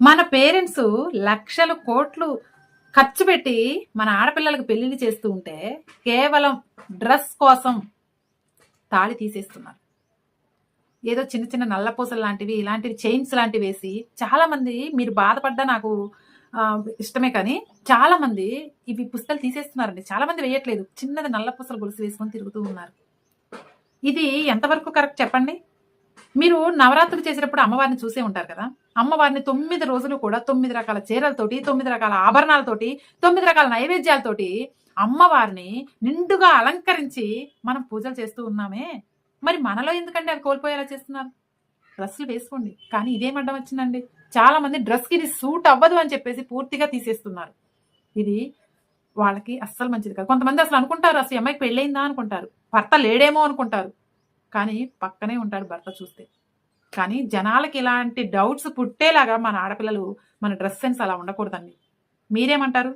మన పేరెంట్స్ లక్షలు కోట్లు ఖర్చు పెట్టి మన ఆడపిల్లలకు పెళ్ళిళ్ళు చేస్తూ ఉంటే కేవలం డ్రెస్ కోసం తాళి తీసేస్తున్నారు. ఏదో చిన్న చిన్న నల్లపూసలు లాంటివి ఇలాంటివి చైన్స్ లాంటివి వేసి చాలామంది మీరు బాధపడ్డా నాకు ఇష్టమే కానీ చాలామంది ఇవి పుస్తకాలు తీసేస్తున్నారండి. చాలామంది వేయట్లేదు. చిన్నది నల్ల పూసలు గొలుసు వేసుకొని తిరుగుతూ ఉన్నారు. ఇది ఎంతవరకు కరెక్ట్ చెప్పండి? మీరు నవరాత్రులు చేసేటప్పుడు అమ్మవారిని చూసే ఉంటారు కదా? అమ్మవారిని తొమ్మిది రోజులు కూడా తొమ్మిది రకాల చీరలతోటి తొమ్మిది రకాల ఆభరణాలతోటి తొమ్మిది రకాల నైవేద్యాలతోటి అమ్మవారిని నిండుగా అలంకరించి మనం పూజలు చేస్తూ ఉన్నామే. మరి మనలో ఎందుకండి అవి కోల్పోయేలా చేస్తున్నారు? డ్రెస్సులు వేసుకోండి. కానీ ఇదేం అడ్డం వచ్చిందండి. చాలా మంది డ్రెస్కి ఇది సూట్ అవ్వదు అని చెప్పేసి పూర్తిగా తీసేస్తున్నారు. ఇది వాళ్ళకి అస్సలు మంచిది కాదు. కొంతమంది అసలు అనుకుంటారు అసలు ఈ అమ్మాయికి పెళ్ళయిందా అనుకుంటారు. భర్త లేడేమో అనుకుంటారు. కానీ పక్కనే ఉంటాడు భర్త చూస్తే. కానీ జనాలకి ఇలాంటి డౌట్స్ పుట్టేలాగా మన ఆడపిల్లలు మన డ్రెస్ సెన్స్ అలా ఉండకూడదండి. మీరేమంటారు?